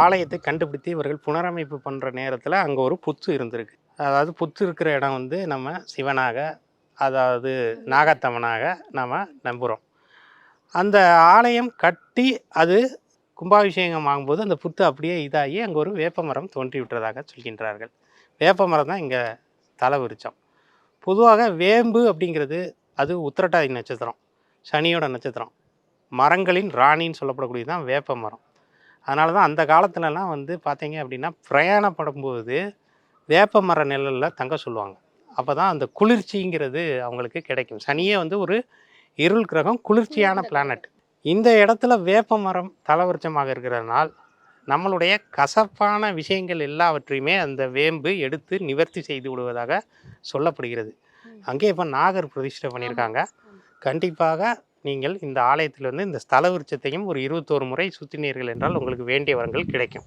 ஆலயத்தை கண்டுபிடித்து இவர்கள் புனரமைப்பு பண்ணுற நேரத்தில் அங்கே ஒரு புத்து இருந்திருக்கு. அதாவது புத்து இருக்கிற இடம் வந்து நம்ம சிவனாக அதாவது நாகத்தமனாக நம்ம நம்புகிறோம் அந்த ஆலயம் கட்டி அது கும்பாபிஷேகம் ஆகும்போது அந்த புத்து அப்படியே இதாகி அங்கே ஒரு வேப்பமரம் தோன்றி விட்டதாக சொல்கின்றார்கள். வேப்பமரம் தான் இங்கே தலை விரிச்சம். பொதுவாக வேம்பு அப்படிங்கிறது அது உத்திரட்டாதி நட்சத்திரம் சனியோட நட்சத்திரம். மரங்களின் ராணின்னு சொல்லப்படக்கூடியது தான் வேப்ப மரம். அதனால தான் அந்த காலத்துலலாம் வந்து பார்த்தீங்க அப்படின்னா பிரயாணப்படும்போது வேப்ப மர நிழலில் தங்க சொல்லுவாங்க. அப்போ தான் அந்த குளிர்ச்சிங்கிறது அவங்களுக்கு கிடைக்கும். சனியே வந்து ஒரு இருள் கிரகம் குளிர்ச்சியான பிளானட் இந்த இடத்துல வேப்ப மரம் தலவருச்சமாக இருக்கிறதுனால் நம்மளுடைய கசப்பான விஷயங்கள் எல்லாவற்றையுமே அந்த வேம்பு எடுத்து நிவர்த்தி செய்து விடுவதாக சொல்லப்படுகிறது. அங்கே இப்போ நாகர் பிரதிஷ்டை பண்ணியிருக்காங்க. கண்டிப்பாக நீங்கள் இந்த ஆலயத்தில் வந்து இந்த ஸ்தல விருட்சத்தையும் ஒரு இருபத்தோரு முறை சுற்றினீர்கள் என்றால் உங்களுக்கு வேண்டிய வரங்கள் கிடைக்கும்.